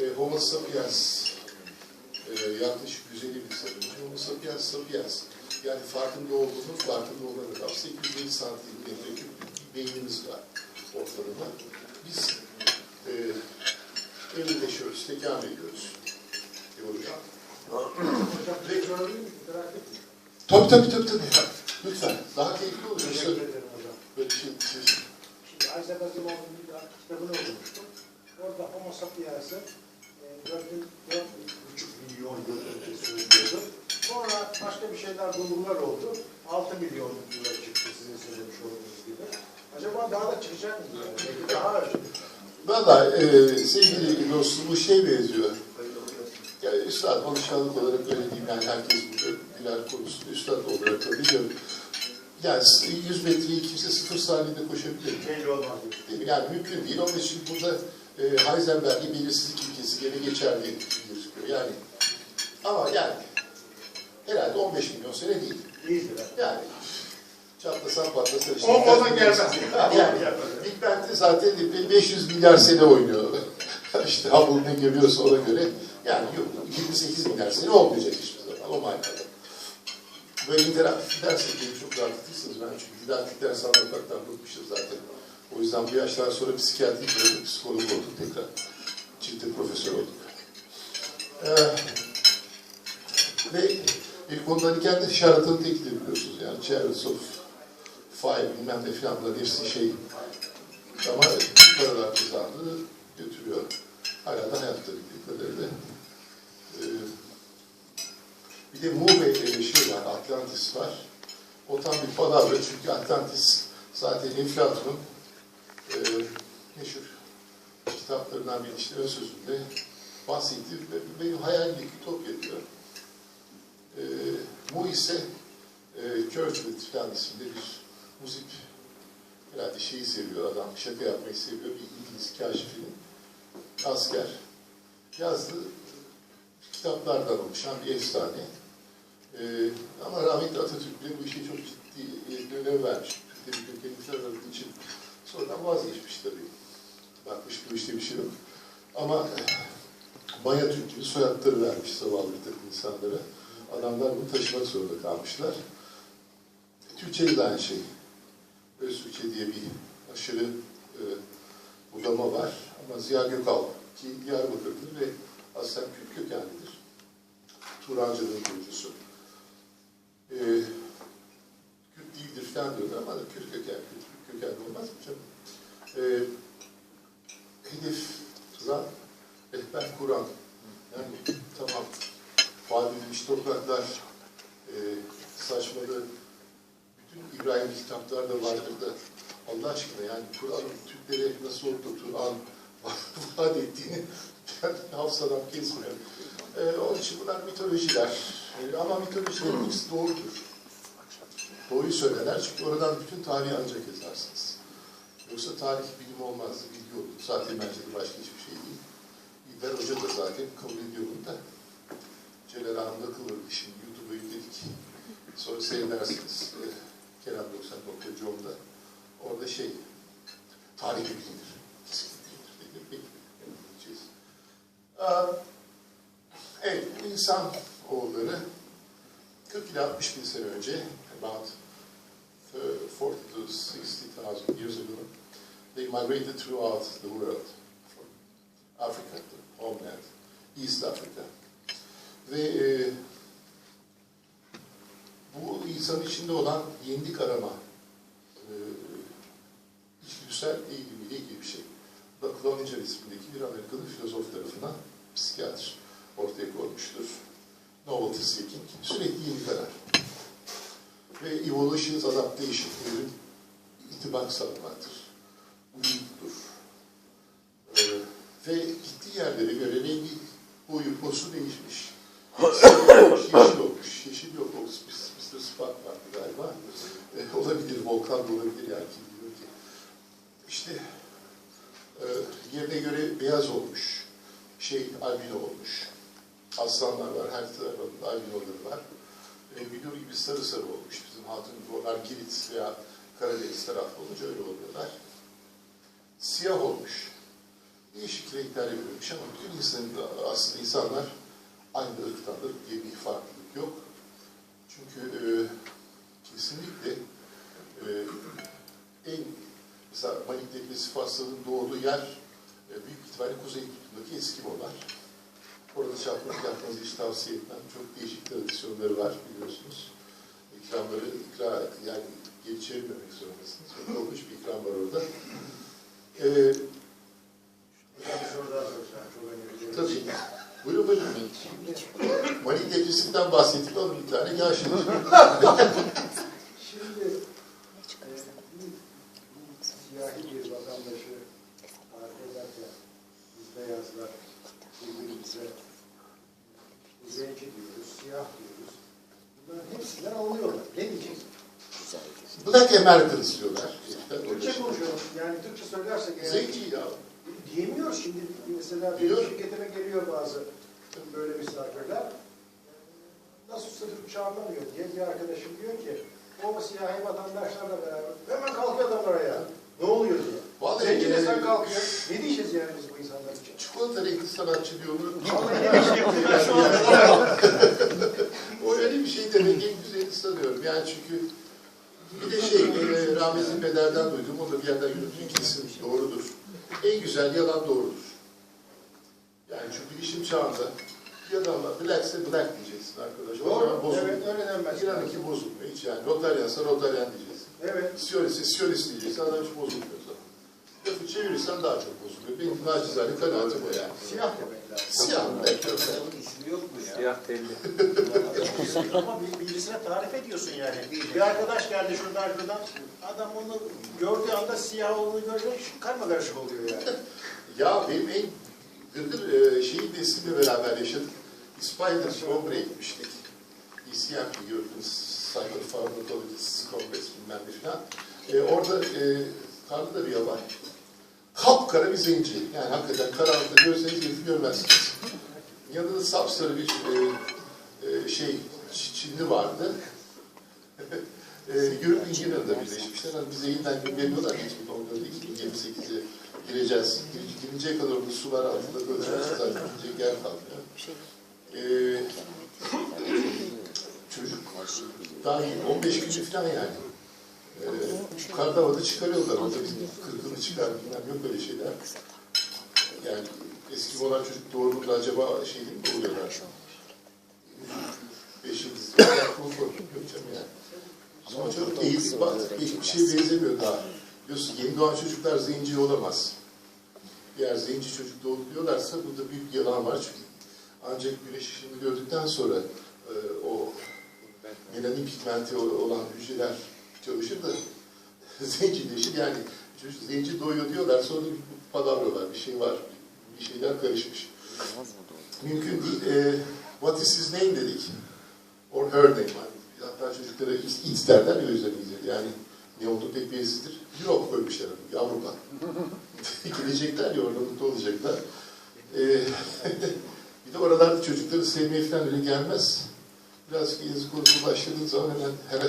e, Homo sapiens e, yaklaşık 150 bin sene önce Homo sapiens sapiens yani farkında olduğumuz, farkında olarak az 850 santim metreküp beynimiz var ortalama. Biz e, evlileşiyoruz, tekan ediyoruz. E, hocam. tabii tabii tabii tabii. Lütfen. Daha keyifli olur. Teşekkür ederim hocam. Böyle şey, şey. Şimdi Ayşe Gazimov'un kitabını okumuştum. Orada homo sapiens'in 4 buçuk milyon yıl önce söylüyordu. Sonra başka bir şeyler bulgular oldu. 6 milyon yıla çıktı sizin söylemiş olduğunuz gibi. Acaba daha da çıkacak mı? Belki daha önce. Valla e, sevgili dostum bu şey benziyor. Ya üstad konuşanlık olarak öyle diyeyim yani herkes burada birer konusunda üstad olarak da biliyorum. Yani 100 metreyi kimse sıfır saniyede koşabilir. Belli olmaz. Yani mümkün değil. Onun için burada e, Heisenberg'in belirsizlik ilkesi gene geçerli gözüküyor. Yani ama yani herhalde 15 milyon sene değil. İyidir. Yani çatlasan patlasan işte. O ona gelmez. Yani Big Bang'de zaten 500 milyar sene oynuyor. işte Hubble ne görüyorsa ona göre. Yani yok 28 milyar sene olmayacak hiçbir zaman o manada. Böyle interaktif dersek beni çok rahatlatırsınız. Ben çünkü didaktik ders anlatmaktan bıkmışım zaten. O yüzden bu yaştan sonra psikiyatri bırakıp psikolog olduk tekrar. Çifte profesör olduk. Ee, ve ilk ondan kendi şarlatın tekidir biliyorsunuz yani. Chariots of Fire bilmem ne filan bunların hepsi şey ama paralar kazandı götürüyor. Hala da hayatta bildiği kadarıyla. Ee, bir de bir şey var, Atlantis var. O tam bir palavra çünkü Atlantis zaten Eflatun'un e, meşhur kitaplarından bir işte ön sözünde bahsettiği ve benim hayalimdeki ütopya diyor. E, Mu ise e, Churchland falan isimli bir müzik herhalde şeyi seviyor adam, şaka yapmayı seviyor. Bir İngiliz kaşifinin asker yazdığı kitaplardan oluşan bir efsane. Ee, ama rahmetli Atatürk bile bu işe çok ciddi önem vermiş. Türkiye'nin kökenli aradığı için sonradan vazgeçmiş tabii. Bakmış bu işte bir şey yok. Ama Maya Türk gibi soyadları vermiş zavallı bir takım insanlara. Adamlar bunu taşımak zorunda kalmışlar. Türkçe'de de aynı şey. Öztürkçe diye bir aşırı e, budama var. Ama Ziya Gökalp ki Diyarbakır'dır ve aslen Kürt kökenlidir. Turancı'nın kurucusu. E, Kürt değildir falan diyorlar ama Kürt kökenli. Kürt kökenli olmaz mı canım? E, hedef tutan rehber Kur'an. Yani tamam vaat edilmiş topraklar e, saçmalığı bütün İbrahim kitaplarda vardır da Allah aşkına yani Kur'an'ın Türklere nasıl oldu Kur'an vaat ettiğini ben hafsalam kesmiyor. Ee, onun için bunlar mitolojiler. Ee, ama mitolojilerin hepsi doğrudur. Doğruyu söylerler çünkü oradan bütün tarihi ancak yazarsınız. Yoksa tarih bilim olmazdı, bilgi olur. Zaten bence de başka hiçbir şey değil. İlber Hoca da zaten kabul ediyor bunu da. Celal Hanım da kıvırdı şimdi YouTube'a yükledik. Sonra seyredersiniz. Ee, Kerem 90.com'da. Orada şey, tarih bilinir. Kesinlikle bilinir. Peki, yapacağız. İnsan oğulları 40 ile 60 bin sene önce, about 40 to 60,000 years ago, they migrated throughout the world, from Africa to homeland, East Africa. Ve e, bu insan içinde olan yenilik arama, e, içgüdüsel eğilimiyle ilgili bir şey. Bu da Cloninger ismindeki bir Amerikalı filozof tarafından psikiyatr ortaya koymuştur. Novelty seeking, sürekli yeni karar. Ve evolution adaptation'ların itibak sağlamaktır. Uyumludur. Ee, ve gittiği yerlere göre rengi, boyu, posu değişmiş. yeşil olmuş. Yeşil yok. O Mr. Spock vardı galiba. Ee, olabilir, volkan da olabilir yani bilir ki. İşte e, yerine göre beyaz olmuş. Şey, albino olmuş. Aslanlar var, her tarafında albinoları var. E, Bilur gibi sarı sarı olmuş. Bizim hatun Girit veya Karadeniz tarafı olunca öyle oluyorlar. Siyah olmuş. değişik renkler yapıyormuş ama bütün insan, aslında insanlar aynı ırktandır diye bir farklılık yok. Çünkü e, kesinlikle e, en mesela manik depresif hastalığın doğduğu yer e, büyük ihtimalle Kuzey Kutbu'ndaki Eskimolar. Orada çapkınlık yapmanızı hiç tavsiye etmem. Çok değişik tradisyonları var biliyorsunuz. İkramları ikra, yani geri çevirmemek zorundasınız. Çok korkunç bir ikram var orada. Ee, tabii. Buyurun buyurun. Manik depresiften bahsettik ama bir tane gel şimdi. Şimdi e, siyahi bir vatandaşı tarif ederken biz beyazlar birbirimize zenci diyoruz, siyah diyoruz. Bunların hepsinden anlıyorlar. Ne diyeceğiz? Black Americans diyorlar. Türkçe konuşuyoruz. Yani Türkçe söylersek eğer Zenci ya. diyemiyoruz şimdi. Mesela benim şirketime geliyor bazı böyle misafirler. Nasılsa Türkçe anlamıyor diye bir arkadaşım diyor ki o siyahi vatandaşlarla beraber hemen kalkıyor adam oraya. Ne oluyor diye. Vallahi, Zenci e, kalkıyor. Ne diyeceğiz yani biz bu insanlar için? Çikolata renkli sanatçı diyor. Vallahi ne şey yapıyor şu anda. o öyle bir şey demek en güzeli sanıyorum. Yani çünkü bir de şey, e, rahmetli Beder'den duydum, o da bir yerden yürüttüğü kesin doğrudur. En güzel yalan doğrudur. Yani çünkü bilişim çağında bir adamla blackse black diyeceksin arkadaş. O zaman bozulmuyor. Evet öyle denmez. İnan ki bozulmuyor hiç yani. Rotaryansa rotaryan diyeceksin. Evet. Siyonistse siyonist diyeceksin, adam hiç bozulmuyor. Lafı çevirirsen daha çok bozuluyor. Benim nacizane kanaatim o yani. Siyah demek lazım. Siyah black yok. ismi yok mu ya? Siyah telli. Ama bir- birisine tarif ediyorsun yani. Bir arkadaş geldi şuradan şuradan. Adam onu gördüğü anda siyah olduğunu görünce karma karışık oluyor yani. Ya benim en gırgır e, şeyin de eskiyle beraber yaşadık. Spiders Congre'ye gitmiştik. ECMP European Cyber Pharmacology Congress bilmem ne filan. E, orada e, karlı da bir yaban. Kapkara bir zenci. Yani hakikaten karanlıkta görseniz herifi görmezsiniz. Yanında sapsarı bir e, e, şey Çinli vardı. e, Europe Engineer'da birleşmişler. Hani bize yeniden gün veriyorlar. 2014'de 2028'e gireceğiz. Gir- Girinceye kadar orada sular altında kalacağız. Zaten girecek yer kalmıyor. E, çocuk daha 15 gün falan yani. Karda havada çıkarıyorlar. Orada bizim kırkını çıkar. Bilmem yok öyle şeyler. Yani eski olan çocuk doğduğunda acaba şey değil mi oluyorlar? Beş yıldız aklıma koyacağım yani. Ama çocuk eğitim hiçbir şeye benzemiyor daha. Biliyorsun yeni doğan çocuklar zenci olamaz. Eğer zenci çocuk doğuyorlarsa burada büyük bir yalan var çünkü ancak güneş ışığını gördükten sonra e, o melanin pigmenti olan hücreler çalışır da zencileşir yani çocuk zenci doğuyor diyorlar sonra bir palavra var bir şey var bir şeyler karışmış. Mümkün değil. E, what is his name dedik. Or her name. Yani hatta çocuklara it derler ya yüzden. Yani ne olduğu pek belirsizdir. Europe koymuşlar onu, Avrupa. Gidecekler ya orada mutlu olacaklar. E, bir de oralarda çocukları sevmeye falan öyle gelmez. Birazcık yazık konusu başladığın zaman hemen her